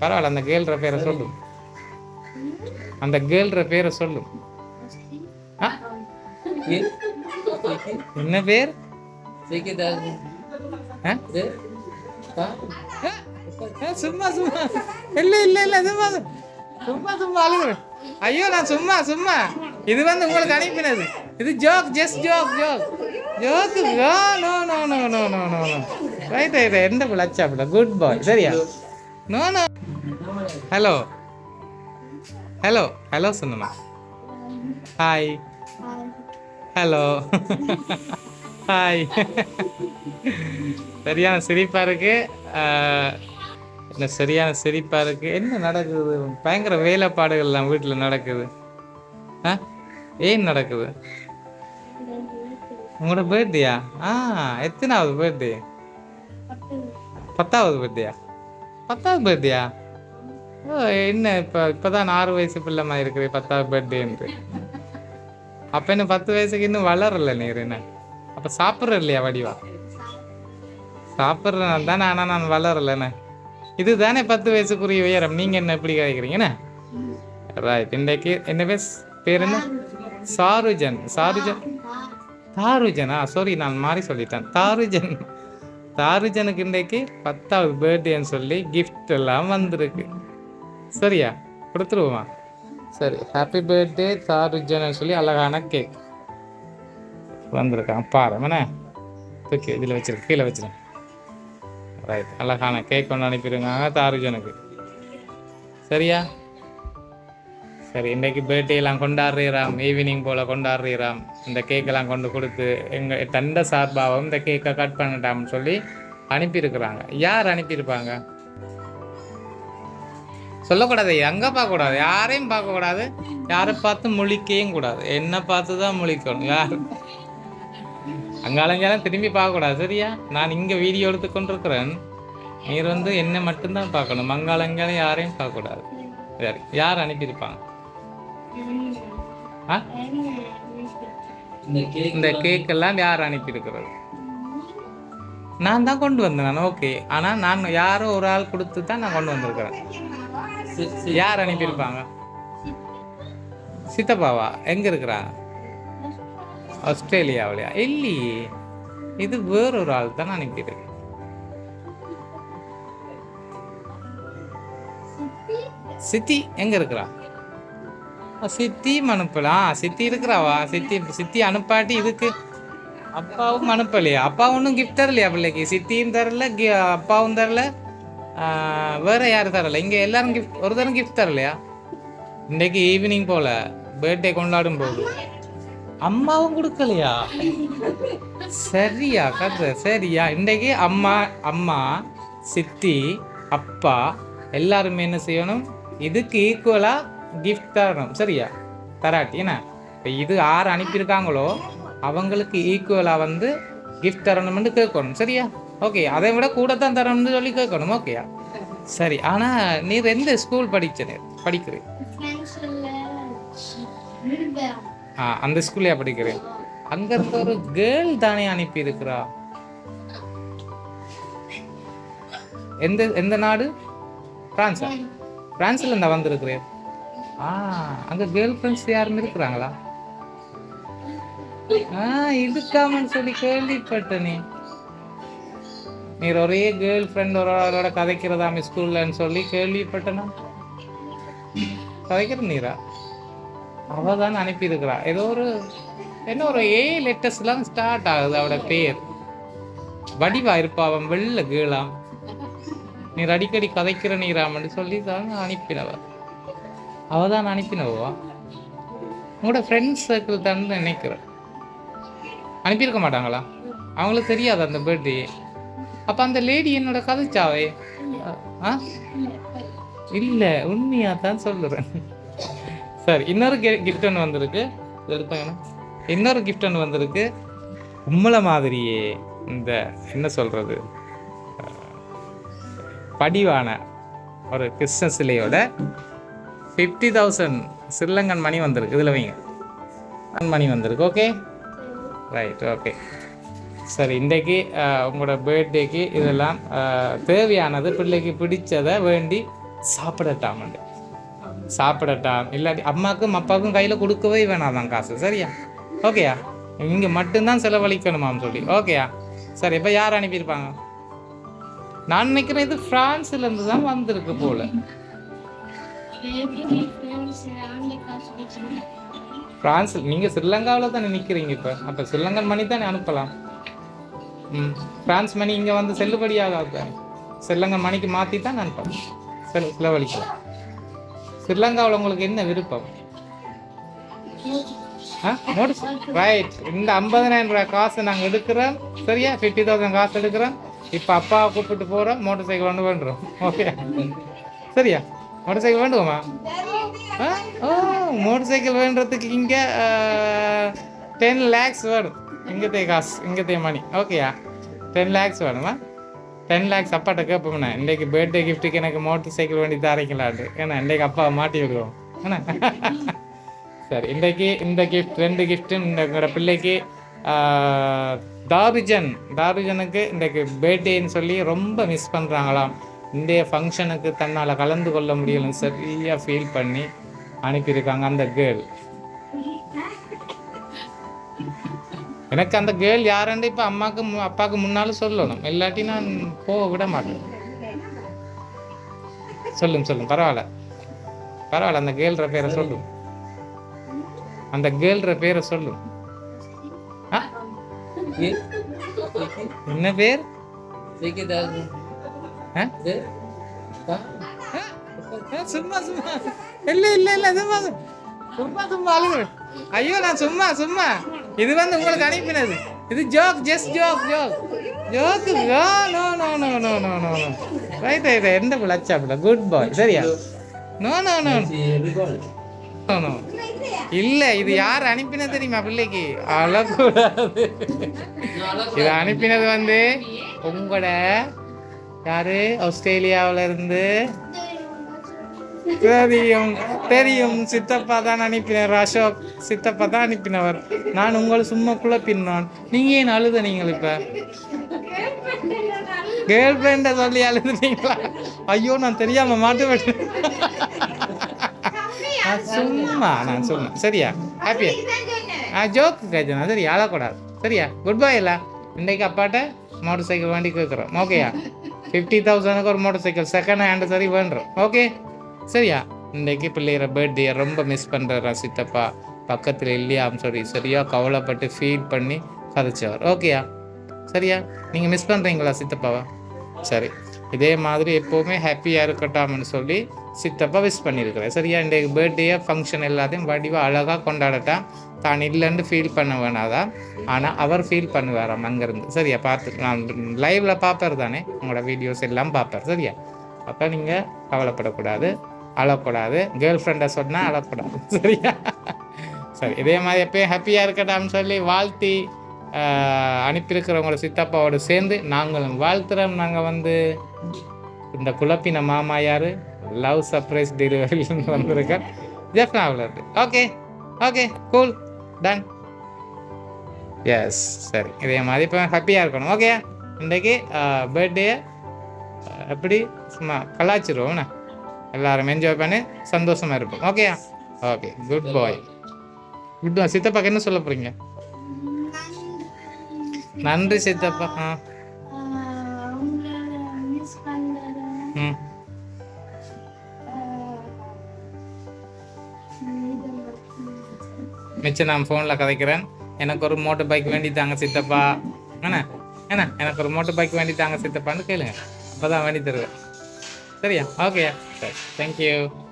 பரவாயில்ல அந்த கேள்ற பேரை சொல்லும் அந்த கேள்ற பேரை சொல்லு. என்ன பேர்? சும்மா சும்மா. இல்ல இல்ல இல்ல சும்மா சும்மா. சும்மா அழுகுறேன். ஐயோ நான் சும்மா சும்மா. இது வந்து உங்களுக்கு அனுப்பினது. இது joke just joke joke joke no no no no no no no right right எந்த பிள்ளை அச்சா பிள்ளை? குட் பாய் சரியா? No no hello hello hello சொன்னமா hi hello hi சரியான சிரிப்பாக இருக்கு. என்ன சரியான சிரிப்பாக இருக்குது என்ன நடக்குது? பயங்கர வேலைப்பாடுகள்லாம் வீட்டில் நடக்குது. ஆ? ஏன் நடக்குது? உங்களோட பர்த்டேயா ஆ எத்தனாவது பர்த்டே பத்தாவது பர்த்டேயா பத்தாவது பர்த்டேயா என்ன இப்போ? இப்போ தான் ஆறு வயசு பிள்ளைமா இருக்குது பத்தாவது பர்த்டேன்ட்டு அப்போ என்ன பத்து வயசுக்கு இன்னும் வளரல நீர் என்ன? அப்போ சாப்பிட்ற இல்லையா வடிவா? சாப்பிட்றேன் தானே ஆனால் நான் வளரலண்ணே இதுதானே பத்து வயசுக்குரிய உயரம். நீங்கள் என்ன எப்படி கேட்குறீங்கண்ணே ரைட் இன்றைக்கு என்ன பேர்? பேர் என்ன? சாருஜன். சாருஜன். தாருஜனா? சாரி நான் மாறி சொல்லிட்டேன். தாருஜன். தாருஜனுக்கு இன்றைக்கு பத்தாவது பர்த்டேன்னு சொல்லி கிஃப்ட் எல்லாம் வந்திருக்கு. சரியா? கொடுத்துருவோமா? சரி ஹாப்பி பர்த்டே தாருஜன் சொல்லி அழகான கேக் வந்திருக்கான். பாரு என்ன தூக்கி இதில் வச்சிருக்கு கீழே வச்சிருக்கேன் ரைட் அழகான கேக் ஒன்று அனுப்பிடுங்க. தாருஜனுக்கு சரியா? சரி இன்றைக்கி பர்த்டே கொண்டாடுறீராம். ஈவினிங் போல் கொண்டாடுறீராம். இந்த கேக்கெல்லாம் கொண்டு கொடுத்து எங்கள் தண்ட சார்பாகவும் இந்த கேக்கை கட் பண்ணட்டாம்னு சொல்லி அனுப்பியிருக்கிறாங்க. யார் அனுப்பியிருப்பாங்க? சொல்லக்கூடாது. எங்க பார்க்கக்கூடாது? யாரையும் பார்க்கக்கூடாது. யாரை பார்த்து முழிக்கவும் கூடாது. என்ன பார்த்து தான் முழிக்கணும் யார் அங்காலங்காலம் திரும்பி பார்க்கக்கூடாது சரியா? நான் இங்கே வீடியோ எடுத்து கொண்டிருக்கிறேன். நீர் வந்து என்ன மட்டும்தான் பார்க்கணும். அங்காலங்காலம் யாரையும் பார்க்கக்கூடாது. சரி யார் அனுப்பியிருப்பாங்க? ஆ? இந்த கேக் எல்லாம் யார் அனுப்பியிருக்கிறது? நான் தான் கொண்டு வந்தேன் நான் ஓகே. ஆனால் நான் யாரோ ஒரு ஆள் கொடுத்து தான் நான் கொண்டு வந்திருக்கிறேன். யார் அனுப்பியிருப்பாங்க? சித்தப்பாவா? எங்க இருக்கிறா? ஆஸ்திரேலியாவிலையா? இல்லையே. இது வேறொரு ஆள் தான் அனுப்பியிருக்கு. சித்தி எங்க இருக்கிறா? அஹ் சித்தி அனுப்பலாம் சித்தி இருக்கிறாவா? சித்தி சித்தி அனுப்பாட்டி இதுக்கு அப்பாவும் அனுப்பலையா? அப்பா ஒன்றும் கிஃப்ட் தரலையா பிள்ளைக்கு? சித்தியும் தரல அப்பாவும் தரல. வேற யாரும் தரல. இங்க எல்லாரும் கிஃப்ட் ஒரு தரம் கிஃப்ட் தரலையா? இன்னைக்கு ஈவினிங் போல பர்த்டே கொண்டாடும் போது. அம்மாவும் கொடுக்கலையா? சரியா கதை சரியா. இன்றைக்கு அம்மா அம்மா சித்தி அப்பா எல்லாருமே என்ன செய்யணும்? இதுக்கு ஈக்குவலாக கிஃப்ட் தரணும். சரியா? தராட்டி என்ன? இப்போ இது யார் அனுப்பியிருக்காங்களோ அவங்களுக்கு ஈக்குவலாக வந்து கிஃப்ட் தரணும்னு கேட்கணும். சரியா? ஓகே அதை விட கூட தான் தரணும்னு சொல்லி கேட்கணும். ஓகேயா சரி ஆனால் நீர் எந்த ஸ்கூல் படிச்ச படிக்கிறேன். ஆ அந்த ஸ்கூல்லையா படிக்கிறேன்? அங்க இருக்க ஒரு கேர்ள் தானே அனுப்பி இருக்கிறா? எந்த எந்த நாடு? பிரான்ஸா பிரான்ஸ்ல இருந்தா வந்திருக்கிறேன். ஆ அங்க கேர்ள் ஃப்ரெண்ட்ஸ் யாரும் இருக்கிறாங்களா? ஆ இருக்காமன்னு சொல்லி கேள்விப்பட்டனே. நீர் ஒரே கேர்ள் ஃப்ரெண்ட் ஒரு ஆளோட கதைக்கிறதாமே ஸ்கூல்லன்னு சொல்லி கேள்விப்பட்டனா? கதைக்கிற நீரா? அவ தான் அனுப்பியிருக்கிறா. ஏதோ ஒரு என்ன ஒரு ஏ லெட்டர்ஸ்லாம் ஸ்டார்ட் ஆகுது அவட பேர். வடிவா இருப்பா அவன் வெள்ள கேளாம். நீர் அடிக்கடி கதைக்கிற நீராமன்னு சொல்லி தான் அனுப்பினவ. அவ தான் அனுப்பினவா? உங்களோட ஃப்ரெண்ட்ஸ் சர்க்கிள் தான் நினைக்கிறேன். அனுப்பியிருக்க மாட்டாங்களா? அவங்களுக்கு தெரியாது அந்த பர்த்டே அப்போ அந்த லேடி என்னோட கதைச்சாவே? ஆ? இல்லை உண்மையாக தான் சொல்லுறேன் சரி இன்னொரு கிஃப்ட் ஒன்று வந்திருக்கு. இது இன்னொரு கிஃப்ட் ஒன்று வந்திருக்கு. உம்மளை மாதிரியே இந்த என்ன சொல்கிறது படிவான ஒரு Krishna சிலையோட fifty thousand Sri Lankan money வந்திருக்கு. இதில் வைங்க. மணி வந்திருக்கு ஓகே ரைட் ஓகே சரி இன்றைக்கு உங்களோட பர்த்டேக்கு இதெல்லாம் தேவையானது பிள்ளைக்கு பிடிச்சதை வேண்டி சாப்பிடட்டாம் சாப்பிடட்டாம். இல்லாட்டி அம்மாக்கும் அப்பாவுக்கும் கையில் கொடுக்கவே வேணாதான் காசு சரியா? ஓகேயா? இங்கே மட்டும்தான் செலவழிக்கணுமாம் சொல்லி. ஓகேயா? சரி இப்போ யார் அனுப்பியிருப்பாங்க? நான் நினைக்கிறேன் இது ஃப்ரான்ஸ்லேருந்து தான் வந்திருக்கு போல. பிரான்ஸ் நீங்கள் ஸ்ரீலங்காவில் தானே நிற்கிறீங்க இப்போ. அப்போ ஸ்ரீலங்கன் மணி தானே அனுப்பலாம். ம். பிரான்ஸ் மணி இங்கே வந்து செல்லுபடியாகாது செல்லங்கா மணிக்கு மாற்றி தான் அனுப்பலாம் செல் செலவழிக்கலாம். ஸ்ரீலங்காவில் உங்களுக்கு என்ன விருப்பம்? ஆ? மோட்டர் ரைட் இந்த ஐம்பதனாயிரம் ரூபாய் காசை நாங்கள் எடுக்கிறோம். சரியா? ஃபிஃப்டி தௌசண்ட் காசு எடுக்கிறோம். இப்போ அப்பாவை கூப்பிட்டு போகிறோம் மோட்டர் சைக்கிள் ஒன்று வேண்டுறோம் ஓகே சரியா? மோட்டர் சைக்கிள் வேண்டுவோமா? ஆ? ஓ மோட்டர் சைக்கிள் வேண்டுறதுக்கு இங்கே டென் லேக்ஸ் வேணும் இங்கத்தே காசு இங்கத்தே மணி ஓகேயா டென் லேக்ஸ் வேணுமா? டென் லேக்ஸ் அப்பாட்ட கேட்போம்ண்ணே இன்றைக்கு பர்த்டே கிஃப்ட்டுக்கு எனக்கு மோட்டர் சைக்கிள் வண்டி தரீங்களாட்டு ஏன்னா இன்றைக்கு அப்பாவை மாட்டி விடுவோம். என்ன? சரி இன்றைக்கு இந்த கிஃப்ட் ரெண்டு கிஃப்ட்டும் இந்த பிள்ளைக்கு தாருஜன். தாருஜனுக்கு இன்றைக்கு பர்த்டேன்னு சொல்லி ரொம்ப மிஸ் பண்ணுறாங்களாம் இன்றைய ஃபங்க்ஷனுக்கு தன்னால் கலந்து கொள்ள முடியலன்னு சரியாக ஃபீல் பண்ணி அனுப்பியிருக்காங்க அந்த கேர்ள் எனக்கு அந்த கேர்ள் யாருன்னு இப்போ அம்மாவுக்கு அப்பாவுக்கு முன்னாலும் சொல்லணும். இல்லாட்டி நான் போக விட மாட்டேன். சொல்லும் சொல்லும். பரவாயில்ல. பரவாயில்ல அந்த கேர்ள்ற பேரை சொல்லும் அந்த கேர்ள்ற பேரை சொல்லும்? என்ன பேர்? சும்மா சும்மா. இல்ல இல்ல இல்ல சும்மா. சும்மா சும்மா அழுது ஐயோ நான் சும்மா சும்மா. இது வந்து உங்களுக்கு அனுப்பினது. இது joke just joke joke joke no no no no no no no right right எந்த பிள்ளை? அச்சா பிள்ளை. குட் பாய் சரியா? நோ நோ நோ நோ இல்லை இது யார் அனுப்பினது தெரியுமா பிள்ளைக்கு? அழக்கூடாது. இது அனுப்பினது வந்து உங்களோட யாரு? ஆஸ்திரேலியாவில இருந்து தெரியும் தெரியும். சித்தப்பா தான் அனுப்பினார் அசோக் சித்தப்பா தான் அனுப்பினவர். நான் உங்களை சும்மா குழப்பினான். நீங்க ஏன் அழுத நீங்கள் இப்ப கேர்ள் ஃப்ரெண்டை சொல்லி அழுதுனீங்களா? ஐயோ நான் தெரியாம மாட்டு சும்மா நான் சும்மா. சரியா? ஹாப்பியா ஆ ஜோக்கு கஜனா சரி அழக்கூடாது. சரியா? குட் பை இல்ல இன்றைக்கு அப்பாட்ட மோட்டர் சைக்கிள் வண்டி கேட்குறோம் ஓகேயா ஃபிஃப்டி தௌசண்ட்க்கு ஒரு மோட்டர் சைக்கிள் செகண்ட் ஹேண்டு சரி வேண்டுறோம் ஓகே சரியா? இன்றைக்கு பிள்ளைகிற பர்த்டேயை ரொம்ப மிஸ் பண்ணுறா சித்தப்பா? பக்கத்தில் இல்லையாம் சொல்லி சரியா? கவலைப்பட்டு ஃபீல் பண்ணி கதைச்சவர். ஓகேயா சரியா? நீங்கள் மிஸ் பண்ணுறீங்களா சித்தப்பாவா? சரி. இதே மாதிரி எப்போவுமே ஹாப்பியாக இருக்கட்டாம்னு சொல்லி சித்தப்பா விஷ் பண்ணியிருக்கிறேன் சரியா? இன்றைக்கு பர்த்டே ஃபங்க்ஷன் எல்லாத்தையும் வடிவாக அழகாக கொண்டாடட்டான் தான் இல்லைன்னு ஃபீல் பண்ண வேணாதான் ஆனால் அவர் ஃபீல் பண்ணுவாராம் அங்கேருந்து. சரியா? பார்த்து நான் லைவில் பார்ப்பார் தானே? உங்களோட வீடியோஸ் எல்லாம் பார்ப்பார் சரியா? அப்போ நீங்கள் கவலைப்படக்கூடாது. அழக்கூடாது. கேர்ள் ஃப்ரெண்டை சொன்னால் அழக்கூடாது. சரியா? சரி இதே மாதிரி எப்பயும் ஹாப்பியாக இருக்கட்டாம்னு சொல்லி வாழ்த்தி அனுப்பியிருக்கிறவங்களோட சித்தப்பாவோடு சேர்ந்து நாங்களும் வாழ்த்துறோம். நாங்கள் வந்து இந்த குழப்பின மாமா யார்? லவ் சர்ப்ரைஸ் டெலிவரியிலேருந்து வந்திருக்கேன் ஜெஃப்னாவில் இருந்து okay okay cool done yes சரி இதே மாதிரி இப்போ ஹாப்பியாக இருக்கணும். ஓகே இன்றைக்கு பர்த்டே எப்படி? சும்மா கலாச்சிருவோம்ண்ணா எல்லாரும் என்ஜாய் பண்ணி சந்தோஷமா இருப்போம். Okay okay good bye good bye சித்தப்பாக்கு என்ன சொல்ல போறீங்க? நன்றி சித்தப்பா. ஆ. ம். மிச்சம் நான் ஃபோனில் கதைக்கிறேன். எனக்கு ஒரு மோட்டர் பைக் வேண்டி தாங்க சித்தப்பா. என்ன? என்ன? எனக்கு ஒரு மோட்டர் பைக் வேண்டி தாங்க சித்தப்பான்னு கேளுங்க. அப்போ தான் வேண்டி தருவேன். சரியா? Perfect. Thank you.